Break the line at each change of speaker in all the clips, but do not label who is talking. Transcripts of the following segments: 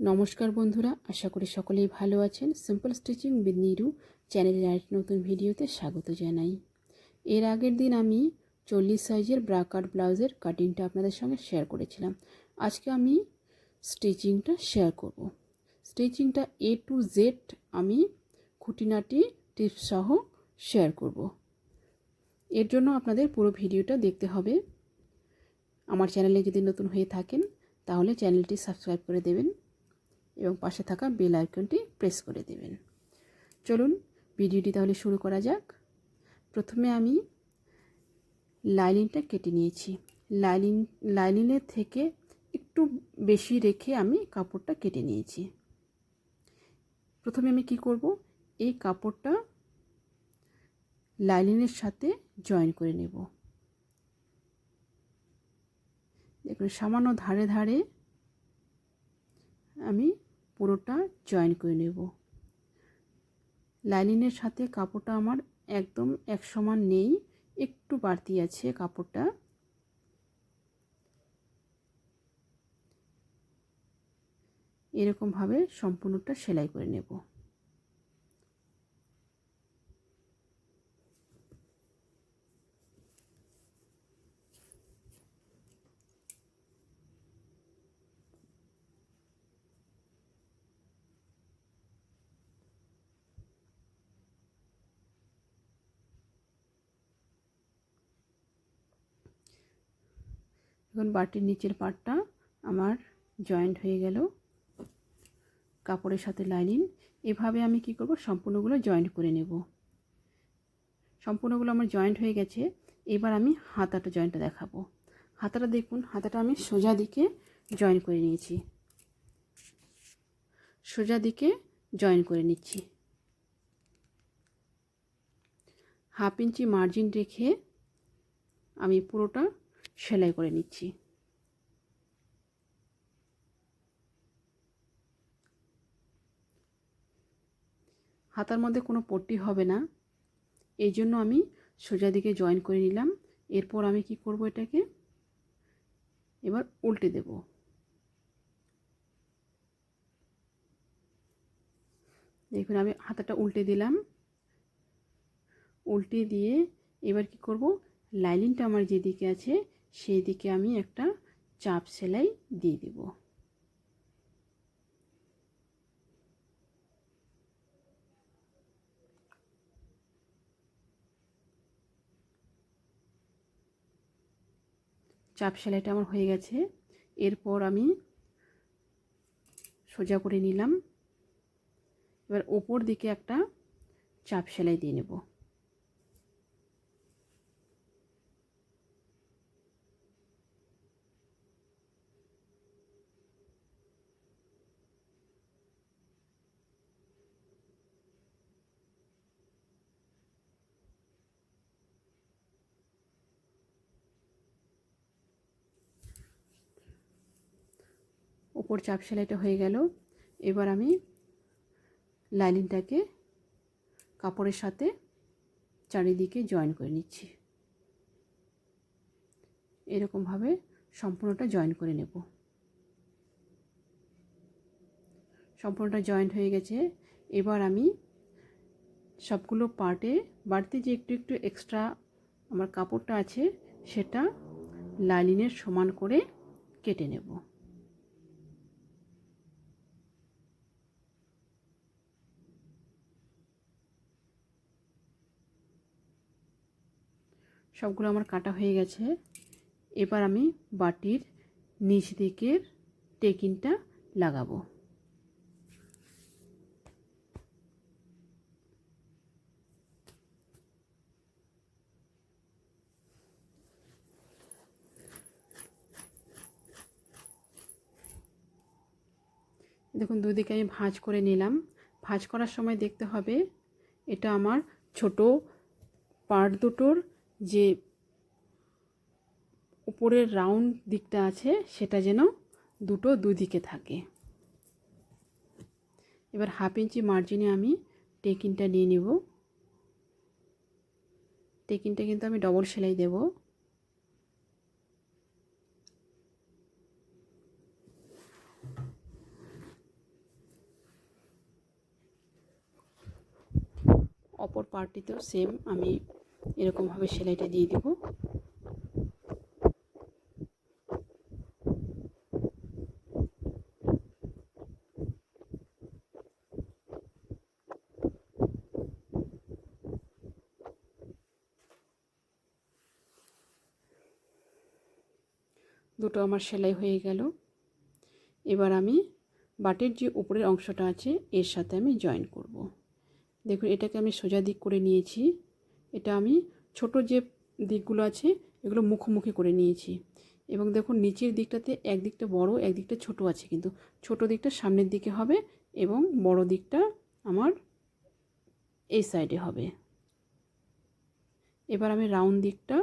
নমস্কার বন্ধুরা, আশা করি সকলেই ভালো আছেন। সিম্পল স্টিচিং উইথ নিরু চ্যানেলের আরেক নতুন ভিডিওতে স্বাগত জানাই। এর আগের দিন আমি চল্লিশ সাইজের ব্রা কাট ব্লাউজের কাটিংটা আপনাদের সঙ্গে শেয়ার করেছিলাম। আজকে আমি স্টিচিংটা শেয়ার করব। স্টিচিংটা এ টু জেড আমি খুঁটিনাটি টিপস সহ শেয়ার করব। এর জন্য আপনাদের পুরো ভিডিওটা দেখতে হবে। আমার চ্যানেলে যদি নতুন হয়ে থাকেন, তাহলে চ্যানেলটি সাবস্ক্রাইব করে দেবেন। এবং পাশে থাকা বেল আইকনটি প্রেস করে দেবেন। চলুন ভিডিওটি তাহলে শুরু করা যাক। প্রথমে আমি লাইনিংটা কেটে নিয়েছি। লাইনিং লাইনিংয়ের থেকে একটু বেশি রেখে আমি কাপড়টা কেটে নিয়েছি। প্রথমে আমি কি করব? এই কাপড়টা লাইনিংয়ের সাথে জয়েন করে নেব। দেখুন, সামান্য ধারে ধারে আমি পুরোটা জয়েন করে নেব। লাইনিংয়ের সাথে কাপড়টা আমার একদম এক সমান নেই, একটু বাড়তি আছে কাপড়টা। এরকমভাবে সম্পূর্ণটা সেলাই করে নেব। এখন বাটির নিচের পাটটা আমার জয়েন্ট হয়ে গেল। কাপড়ের সাথে লাইনিং এভাবে আমি কি করব? সম্পূর্ণগুলো জয়েন্ট করে নেব। সম্পূর্ণগুলো আমার জয়েন্ট হয়ে গেছে। এবার আমি হাতাটা জয়েন্টটা দেখাবো। হাতাটা দেখুন, হাতাটা আমি সোজা দিকে জয়েন করে নিয়েছি। সোজা দিকে জয়েন করে নিচ্ছি। হাফ ইঞ্চি মার্জিন রেখে আমি পুরোটা সেলাই করে নিচ্ছি। হাতার মধ্যে কোনো পট্টি হবে না। এই জন্য আমি সোজা দিকে জয়েন করে নিলাম। এরপর আমি কি করব এটাকে? এবার উল্টে দেব। দেখুন, আমি হাতাটা উল্টে দিলাম। উল্টে দিয়ে এবার কি করব? লাইনিংটা আমার যেদিকে আছে সেই দিকে আমি একটা চাপ সেলাই দিয়ে দেব। চাপ সেলাইটা আমার হয়ে গেছে। এরপর আমি সোজা করে নিলাম। এবার ওপর দিকে একটা চাপ সেলাই দিয়ে নেব। উপর চাপ সেলাইটা হয়ে গেল। এবার আমি লাইনিংটাকে কাপড়ের সাথে চারিদিকে জয়েন করে নিচ্ছি। এরকমভাবে সম্পূর্ণটা জয়েন করে নেব। সম্পূর্ণটা জয়েন্ট হয়ে গেছে। এবার আমি সবগুলো পার্টে বাড়তি যে একটু একটু এক্সট্রা আমার কাপড়টা আছে, সেটা লাইনিংয়ের সমান করে কেটে নেব। সবগুলো আমার কাটা হয়ে গেছে। এবার আমি বাটির নিচ দিকের টেকিনটা লাগাবো। দেখুন, দুদিকে আমি ভাঁজ করে নিলাম। ভাঁজ করার সময় দেখতে হবে, এটা আমার ছোট পার্ট দুটোর যে উপরের রাউন্ড দিকটা আছে, সেটা যেন দুটো দুদিকে থাকে। এবার হাফ ইঞ্চি মার্জিনে আমি টেকিনটা নিয়ে নেব। টেকিনটা কিন্তু আমি ডবল সেলাই দেব। অপর পার্টিতেও সেম আমি এরকমভাবে সেলাইটা দিয়ে দেবো। দুটো আমার সেলাই হয়ে গেল। এবার আমি বাটির যে উপরের অংশটা আছে, এর সাথে আমি জয়েন করব। দেখুন, এটাকে আমি সোজা দিক করে নিয়েছি। এটা আমি ছোট যে দিকগুলো আছে, এগুলো মুখোমুখি করে নিয়েছি। এবং দেখুন, নিচের দিকটাতে একদিকটা বড়, একদিকটা ছোট আছে কিন্তু। ছোট দিকটা সামনের দিকে হবে এবং বড় দিকটা আমার এই সাইডে হবে। এবার আমি রাউন্ড দিকটা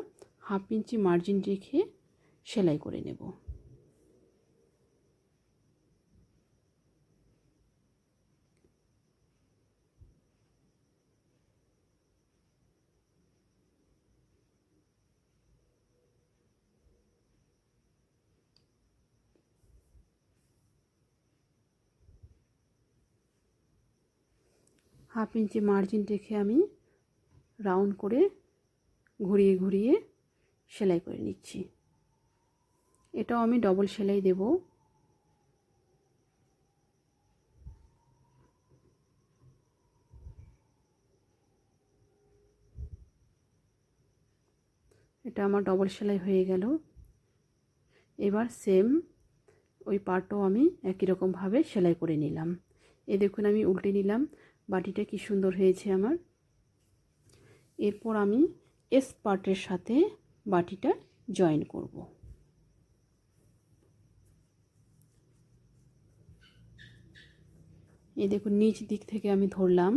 হাফ ইঞ্চি মার্জিন রেখে সেলাই করে নেব। হাফ ইঞ্চি মার্জিন রেখে আমি রাউন্ড করে ঘুরিয়ে ঘুরিয়ে সেলাই করে নিচ্ছি। এটাও আমি ডবল সেলাই দেব। এটা আমার ডবল সেলাই হয়ে গেল। এবার সেম ওই পার্টও আমি একই রকমভাবে সেলাই করে নিলাম। এ দেখুন আমি উল্টে নিলাম। বাটিটা কি সুন্দর হয়েছে আমার। এরপর আমি এস পার্টের সাথে বাটিটা জয়েন করব। এই দেখুন, নিচ দিক থেকে আমি ধরলাম।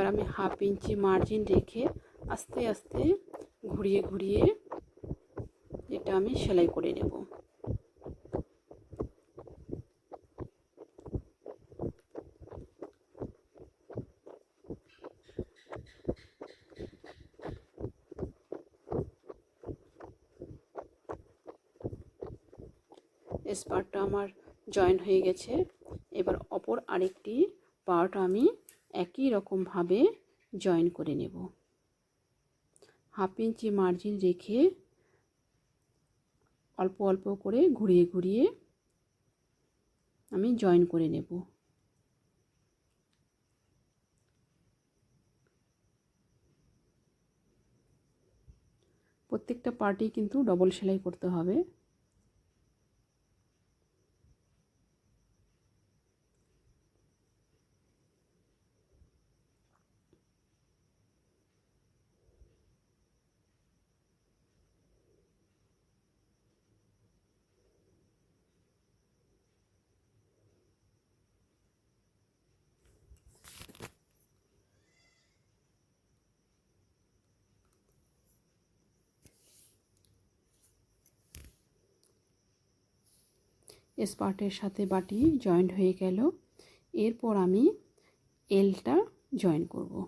এবার আমি হাফ ইঞ্চি মার্জিন রেখে আস্তে আস্তে ঘুরিয়ে ঘুরিয়ে এটা আমি সেলাই করে নেব। এস পার্টটা আমার জয়েন হয়ে গেছে। এবার অপর আরেকটি পার্ট আমি একই রকমভাবে জয়েন করে নেব। হাফ ইঞ্চি মার্জিন রেখে অল্প অল্প করে ঘুরিয়ে ঘুরিয়ে আমি জয়েন করে নেব। প্রত্যেকটা পার্টি কিন্তু ডবল সেলাই করতে হবে। স্পার্টের সাথে বাটি জয়েন্ট হয়ে গেল। এরপর আমি এলটা জয়েন করব।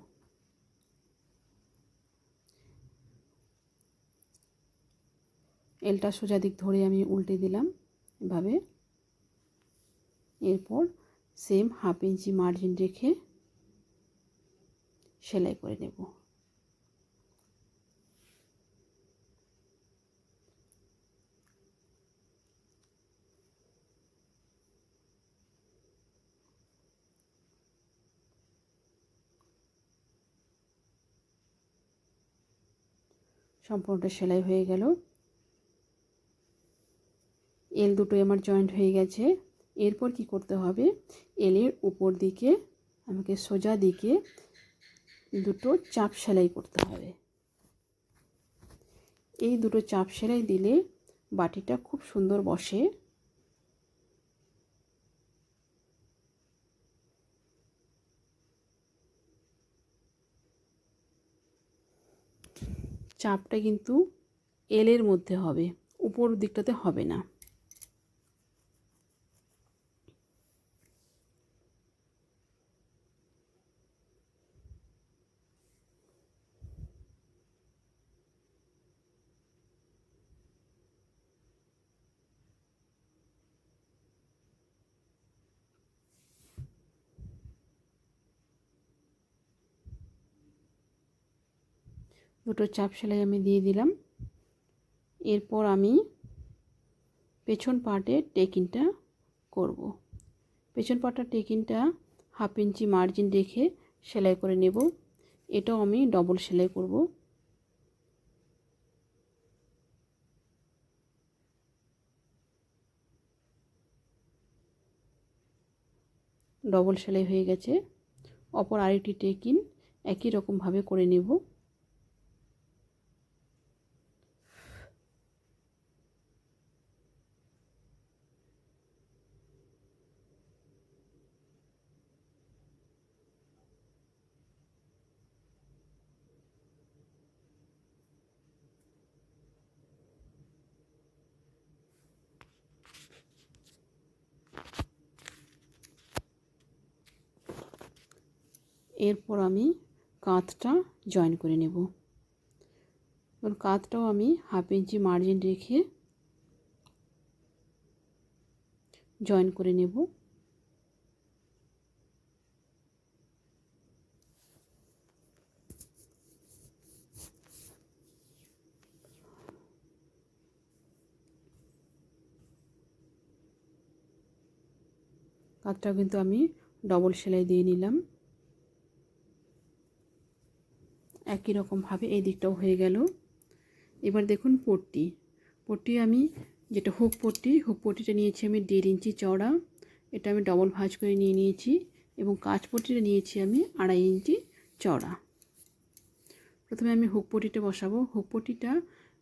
এলটা সোজা দিক ধরে আমি উল্টে দিলাম এভাবে। এরপর সেম হাফ ইঞ্চি মার্জিন রেখে সেলাই করে নেব। সম্পূর্ণটা সেলাই হয়ে গেল। এল দুটো আমার জয়েন্ট হয়ে গেছে। এরপর কি করতে হবে? এলের উপর দিকে, আমাকে সোজা দিকে দুটো চাপ সেলাই করতে হবে। এই দুটো চাপ সেলাই দিলে বাটিটা খুব সুন্দর বসে। চাপটা কিন্তু এলের মধ্যে হবে উপর দিকটাতে হবে না। দুটো চাপ সেলাই আমি দিয়ে দিলাম। এরপর আমি পেছন পার্টে টেকিংটা করব। পেছন পার্টটা টেকিংটা হাফ ইঞ্চি মার্জিন রেখে সেলাই করে নেব। এটাও আমি ডবল সেলাই করব। ডবল সেলাই হয়ে গেছে। অপর আরেকটি টেকিন একই রকমভাবে করে নেব। এরপর আমি কাঁধটা জয়েন করে নেব। এবার কাঁধটাও আমি হাফ ইঞ্চি মার্জিন রেখে জয়েন করে নেব। কাঁধটা কিন্তু আমি ডবল সেলাই দিয়ে নিলাম। একই রকমভাবে এই দিকটাও হয়ে গেল। এবার দেখুন পট্টি। পট্টি আমি যেটা হুক পট্টি, হুক পট্টিটা নিয়েছি আমি দেড় ইঞ্চি চওড়া। এটা আমি ডবল ভাঁজ করে নিয়ে নিয়েছি এবং কাঁচ পট্টিটা নিয়েছি আমি আড়াই ইঞ্চি চওড়া। প্রথমে আমি হুক পট্টিটা বসাবো। হুক পট্টিটা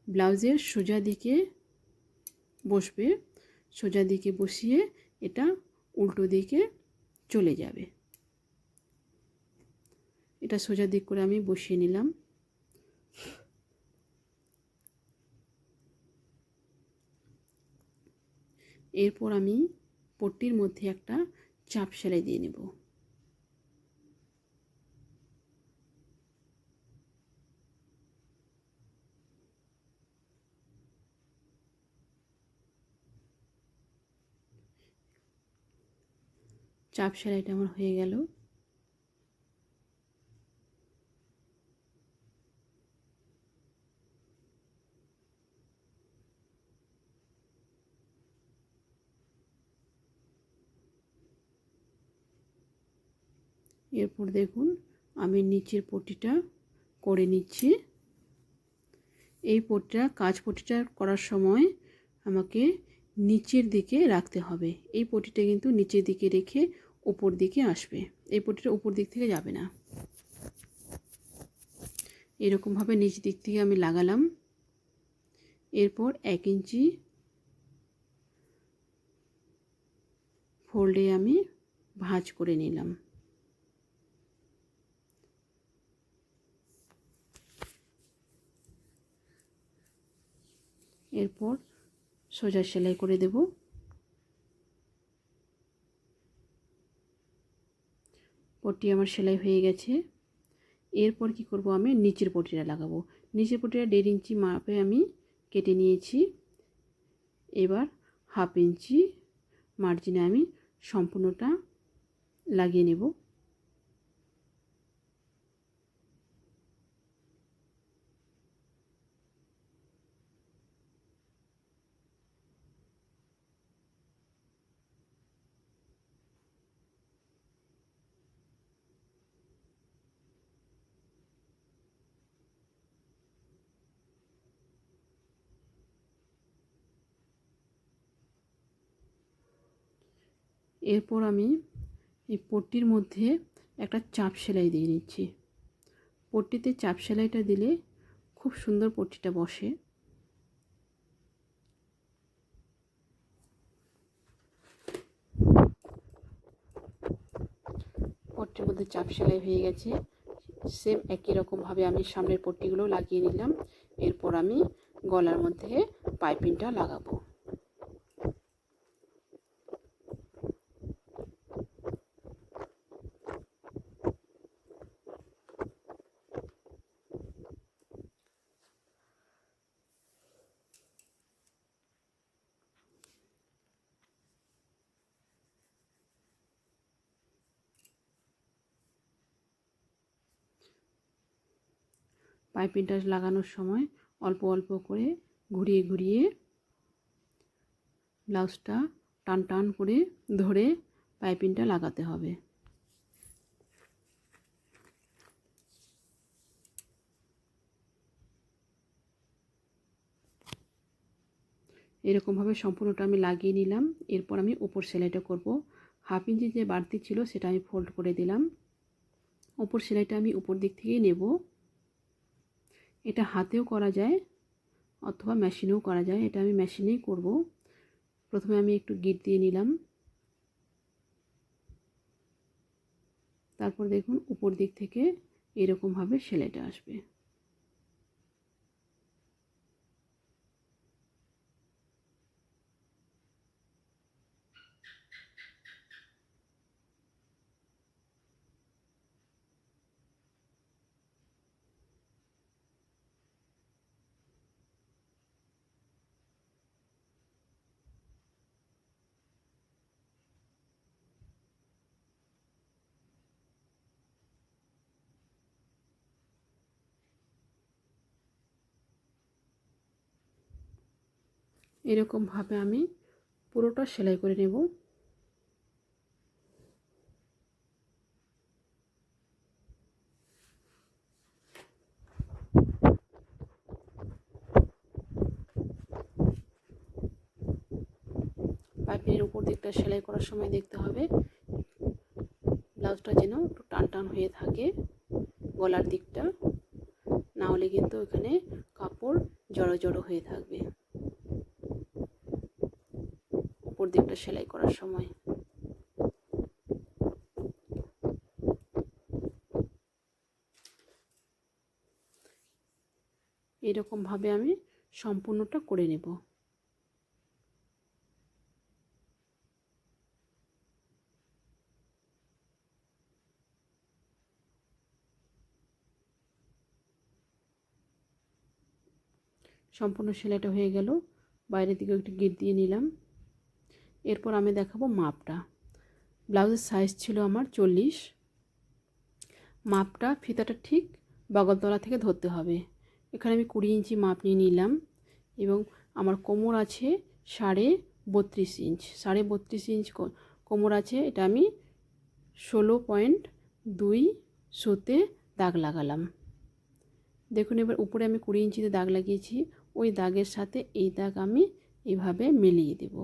ব্লাউজের সোজা দিকে বসবে। সোজা দিকে বসিয়ে এটা উল্টো দিকে চলে যাবে। এটা সোজা দিক করে আমি বসিয়ে নিলাম। এরপর আমি পট্টির মধ্যে একটা চাপ সেলাই দিয়ে নেব। চাপ সেলাইটা আমার হয়ে গেল। এরপর দেখুন, আমি নিচের পটিটা করে নিচ্ছি। এই পটিটা কাজ পটিটা করার সময় আমাকে নিচের দিকে রাখতে হবে। এই পটিটা কিন্তু নিচের দিকে রেখে ওপর দিকে আসবে। এই পটিটা উপর দিক থেকে যাবে না। এরকমভাবে নিচ দিক থেকে আমি লাগালাম। এরপর এক ইঞ্চি ফোল্ডে আমি ভাঁজ করে নিলাম। এরপর সোজা সেলাই করে দেব। পট্টি আমার সেলাই হয়ে গেছে। এরপর কি করব আমি? নিচের পটিটা লাগাবো। নিচের পটিটা দেড় ইঞ্চি মাপে আমি কেটে নিয়েছি। এবার হাফ ইঞ্চি মার্জিনে আমি সম্পূর্ণটা লাগিয়ে নেব। এরপর আমি এই পট্টির মধ্যে একটা চাপ সেলাই দিয়ে নিচ্ছি। পট্টিতে চাপ সেলাইটা দিলে খুব সুন্দর পট্টিটা বসে। পট্টির মধ্যে চাপ সেলাই হয়ে গেছে। সেম একই রকমভাবে আমি সামনের পট্টিগুলো লাগিয়ে নিলাম। এরপর আমি গলার মধ্যে পাইপিংটা লাগাবো। পাইপিংটা লাগানোর সময় অল্প অল্প করে ঘুরিয়ে ঘুরিয়ে ব্লাউজটা টান টান করে ধরে পাইপিংটা লাগাতে হবে। এরকমভাবে সম্পূর্ণটা আমি লাগিয়ে নিলাম। এরপর আমি উপর সেলাইটা করব। হাফ ইঞ্চি যে বাড়তি ছিল সেটা আমি ফোল্ড করে দিলাম। উপর সেলাইটা আমি উপর দিক থেকেই নেব। এটা হাতেও করা যায় অথবা মেশিনেও করা যায়। এটা আমি মেশিনেই করব। প্রথমে আমি একটু গিট দিয়ে নিলাম। তারপর দেখুন, উপর দিক থেকে এরকমভাবে সেলাইটা আসবে। এরকমভাবে আমি পুরোটা সেলাই করে নেব। পাইপের উপর দিকটা সেলাই করার সময় দেখতে হবে, ব্লাউজটা যেন একটু টান টান হয়ে থাকে গলার দিকটা, না হলে কিন্তু ওখানে কাপড় জড়ো জড়ো হয়ে থাকবে। উপর দিকটা সেলাই করার সময়। এরকমভাবে আমি সম্পূর্ণটা করে নেব। সম্পূর্ণ সেলাইটা হয়ে গেল। বাইরের দিকে একটু গিট দিয়ে নিলাম। এরপর আমি দেখাবো মাপটা। ব্লাউজের সাইজ ছিল আমার চল্লিশ। মাপটা ফিতাটা ঠিক বগলতলা থেকে ধরতে হবে। এখানে আমি কুড়ি ইঞ্চি মাপ নিয়ে নিলাম এবং আমার কোমর আছে সাড়ে বত্রিশ ইঞ্চ। সাড়ে বত্রিশ ইঞ্চ কোমর আছে, এটা আমি ষোলো পয়েন্ট দুই সুতে দাগ লাগালাম। দেখুন এবার উপরে আমি কুড়ি ইঞ্চিতে দাগ লাগিয়েছি, ওই দাগের সাথে এই দাগ আমি এইভাবে মিলিয়ে দেব।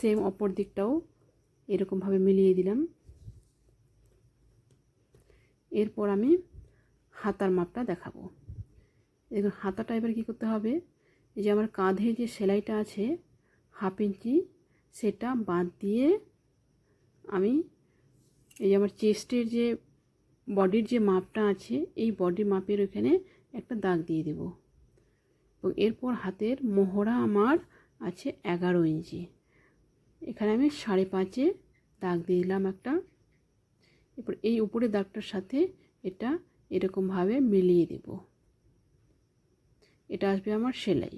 সেম অপর দিকটাও এরকমভাবে মিলিয়ে দিলাম। এরপর আমি হাতার মাপটা দেখাবো। দেখুন, হাতাটা এবার কী করতে হবে? যে আমার কাঁধে যে সেলাইটা আছে, হাফ ইঞ্চি, সেটা বাদ দিয়ে আমি এই যে আমার চেস্টের যে বডির যে মাপটা আছে, এই বডি মাপের ওখানে একটা দাগ দিয়ে দেব। এবং এরপর হাতের মোহরা আমার আছে এগারো ইঞ্চি। এখানে আমি সাড়ে পাঁচে দাগ দিয়ে দিলাম একটা। এরপর এই উপরে দাগটার সাথে এটা এরকমভাবে মিলিয়ে দেব। এটা আসবে আমার সেলাই।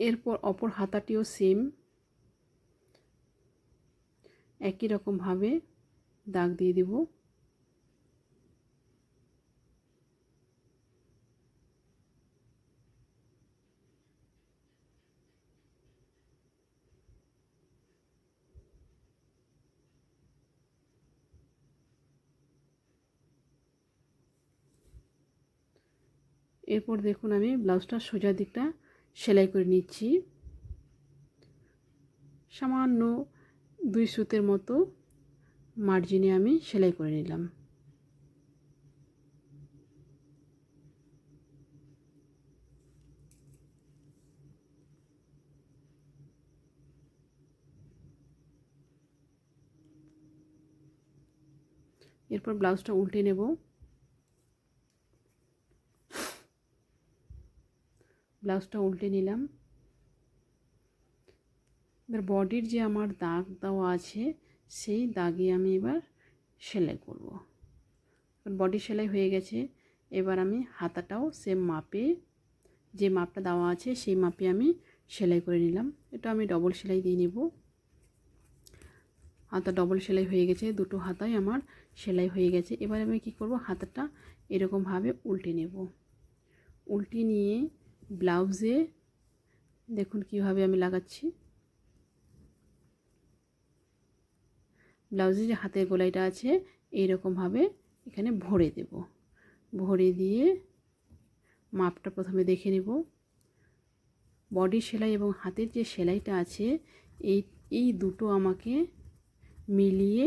এরপর অপর হাতাটিও সেম একই রকমভাবে দাগ দিয়ে দেব। এরপর দেখুন আমি ব্লাউজটা সোজা দিকটা সেলাই করে নিচ্ছি। সামান্য দুই সুতের মতো মার্জিনে আমি সেলাই করে নিলাম। এরপর ব্লাউজটা উল্টে নেব। ব্লাউজটা উল্টে নিলাম। এবার বডির যে আমার দাগ দেওয়া আছে, সেই দাগে আমি এবার সেলাই করব। বডি সেলাই হয়ে গেছে। এবার আমি হাতাটাও সেম মাপে, যে মাপটা দেওয়া আছে, সেই মাপে আমি সেলাই করে নিলাম। এটা আমি ডবল সেলাই দিয়ে নেব। হাতা ডবল সেলাই হয়ে গেছে, দুটো হাতাই আমার সেলাই হয়ে গেছে। এবার আমি কি করব? হাতাটা এরকমভাবে উল্টে নেব। উল্টে নিয়ে ব্লাউজে। দেখুন কীভাবে আমি লাগাচ্ছি। ব্লাউজে যে হাতের গোলাইটা আছে এইরকমভাবে এখানে ভরে দেব। ভরে দিয়ে মাপটা প্রথমে দেখে নেব। বডি সেলাই এবং হাতের যে সেলাইটা আছে, এই এই দুটো আমাকে মিলিয়ে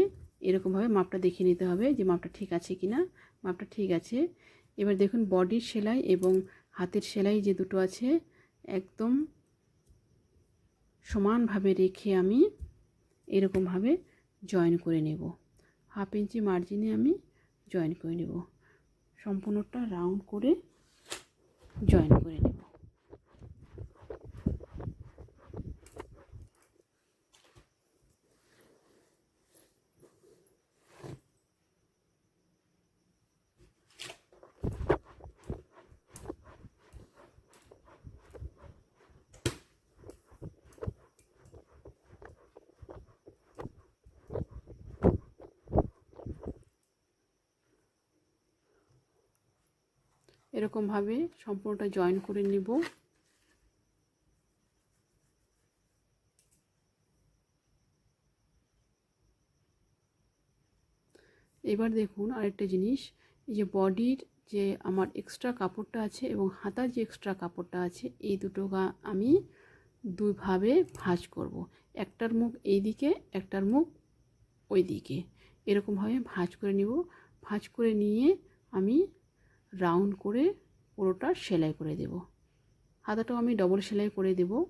এরকমভাবে মাপটা দেখে নিতে হবে যে মাপটা ঠিক আছে কি না মাপটা ঠিক আছে। এবার দেখুন বডির সেলাই এবং হাতের সেলাই যে দুটো আছে, একদম সমানভাবে রেখে আমি এরকমভাবে জয়েন করে নেব। হাফ ইঞ্চি মার্জিনে আমি জয়েন করে নেব। সম্পূর্ণটা রাউন্ড করে জয়েন করে নেব। এরকমভাবে সম্পূর্ণটা জয়েন করে নেব। এবার দেখুন আরেকটা জিনিস, এই যে বডির যে আমার এক্সট্রা কাপড়টা আছে এবং হাতার যে এক্সট্রা কাপড়টা আছে, এই দুটো আমি দুইভাবে ভাঁজ করব। একটার মুখ এই দিকে, একটার মুখ ওই দিকে। এরকমভাবে ভাঁজ করে নিব। ভাঁজ করে নিয়ে আমি রাউন্ড করে পুরোটা সেলাই করে দেব। হাতাটাও আমি ডবল সেলাই করে দেব।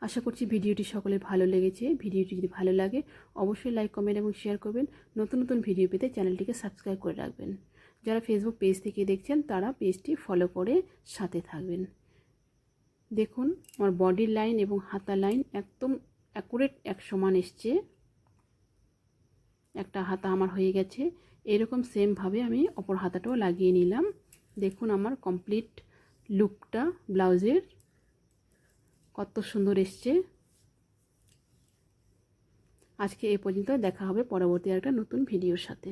আশা করছি ভিডিওটি সকলে ভালো লেগেছে। ভিডিওটি যদি ভালো লাগে, অবশ্যই লাইক কমেন্ট এবং শেয়ার করবেন। নতুন নতুন ভিডিও পেতে চ্যানেলটিকে সাবস্ক্রাইব করে রাখবেন। যারা ফেসবুক পেজ থেকে দেখছেন, তারা পেজটি ফলো করে সাথে থাকবেন। দেখুন, আমার বডির লাইন এবং হাতা লাইন একদম অ্যাকুরেট এক সমান এসছে। একটা হাতা আমার হয়ে গেছে। এরকম সেমভাবে আমি অপর হাতাটাও লাগিয়ে নিলাম। দেখুন আমার কমপ্লিট লুকটা ব্লাউজের কত সুন্দর এসছে। আজকে এ পর্যন্ত দেখা হবে পরবর্তী একটা নতুন ভিডিওর সাথে।